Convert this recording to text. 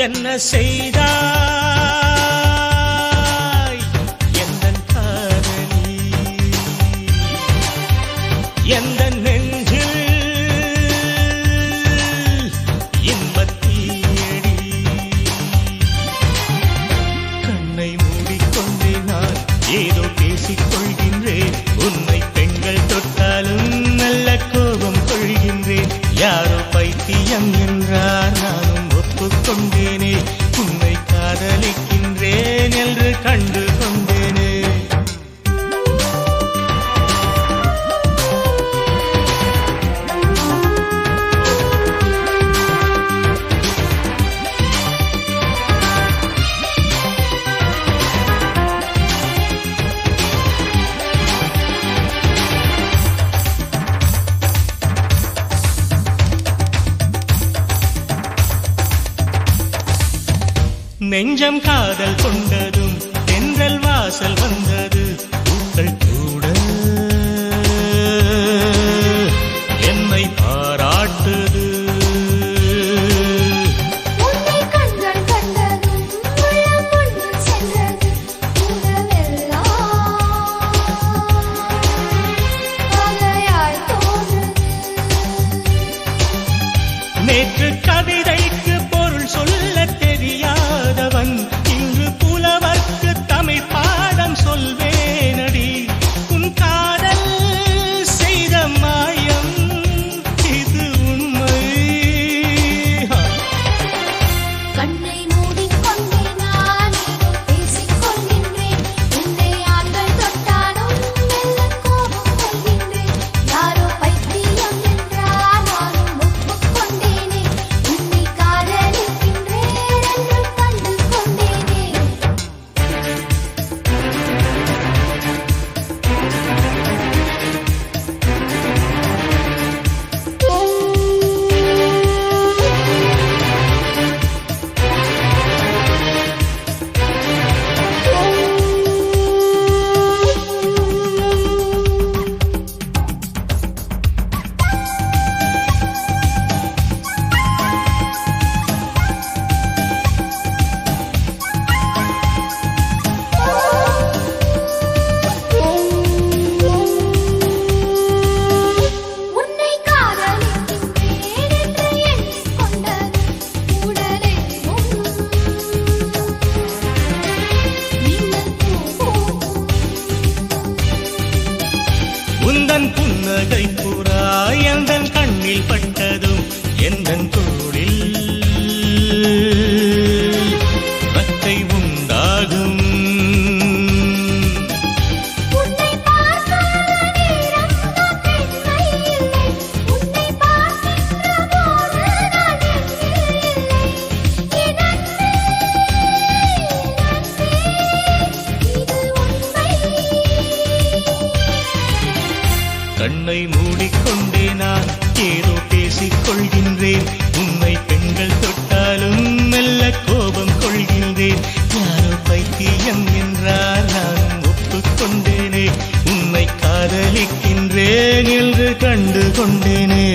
என்ன செய்தார் நெஞ்சம் காதல் கொண்டதும் தென்றல் வாசல் வந்தது. பூக்கள் புன்னகை புறா எந்தன் கண்ணில் பட்டு உன்னை காதலிக்கின்றேன் என்று கண்டு கொண்டேனே